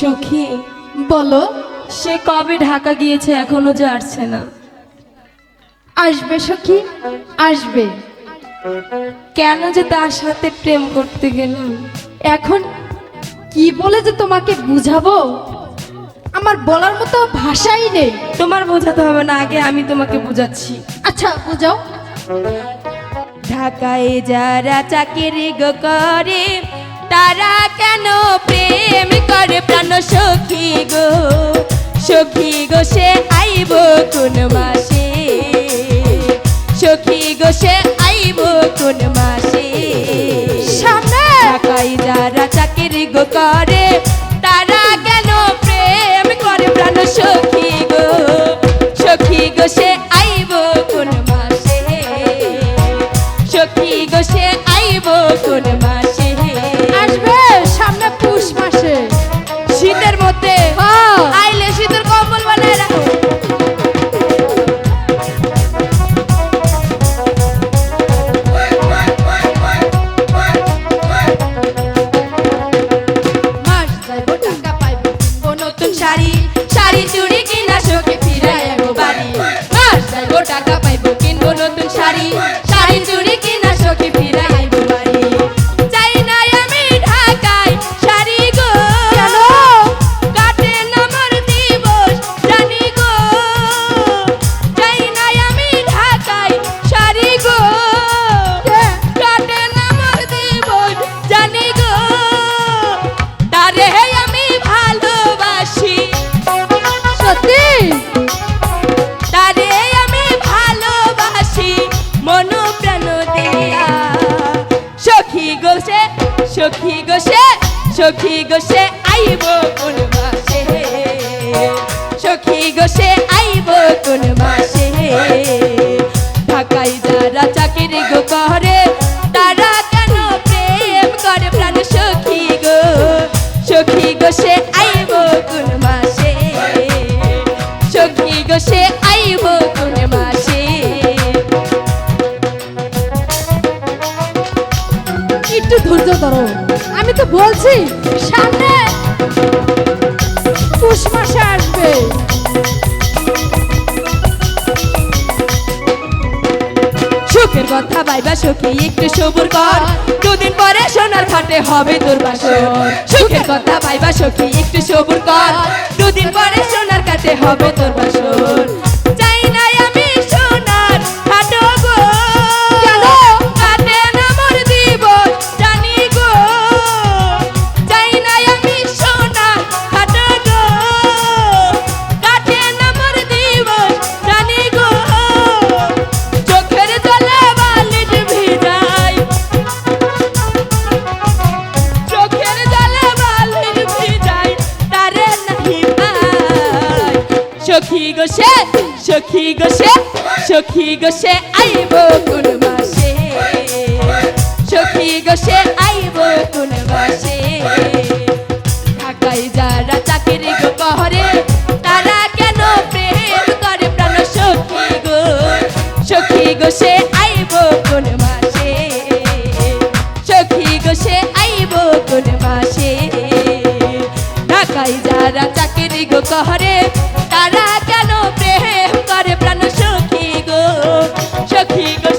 সখী বলো সে কবে ঢাকা গিয়েছে এখনও যে আসছে না। আসবে সখী আসবে। কেন যে তার সাথে প্রেম করতে গেলাম? এখন কি বলে যে তোমাকে বুঝাবো? আমার বলার মতো ভাষাই নেই। তোমার বোঝাতে হবে না আগে আমি তোমাকে বুঝাচ্ছি। আচ্ছা বুঝাও। ঢাকায় যারা চাকরি গো করে তারা কেন প্রেম করে প্রাণ সখী গো সখী গো সে আইব কোন মাসে? সখী গো সে আইব কোন মাসে? সামনে! ঢাকায় যারা চাকরি গো করে তারা কেন প্রেম করে প্রাণ সখী গো? সখী গো সে আইব কোন মাসে? সখী গো সে আইব কোন মাসে? আসবে সামনে পুষ মাসে। শাড়ি চুড়ি কিনা শোকে ফিরাই আগো বাড়ি। মাস যাইবো টাকা পাইবো কিনবো নতুন শাড়ি। গোসে, সখী গোসে সখী গোসে আইব কোন মাসে? সখী গোসে আইব কোন মাসে? ঢাকাই যারা চাকরি গো করে, তারা কেন প্রেম করে প্রাণ সখী গো? সখী গোসে আইব কোন মাসে? সখী গোসে আইব কোন মাসে? একটু ধৈর্য ধরো। আমি তো বলছি, সামনে পুষ মাসে আসবে। সুখের কথা ভাইবা সখী, একটু সবুর কর। দুদিন পরে সোনার ঘাটে হবে তোর বাসর। সুখের কথা ভাইবা সখী, একটু সবুর কর। দুদিন পরে সোনার ঘাটে হবে তোর সখী গো সে, সখী গো সে, সখী গো সে আইব কোন মাসে? সখী গো সে আইব কোন মাসে? ঢাকায় যারা চাকরি গো কহরে তারা কেন প্রেম করে প্রাণ? সখী গো সখী গো সখী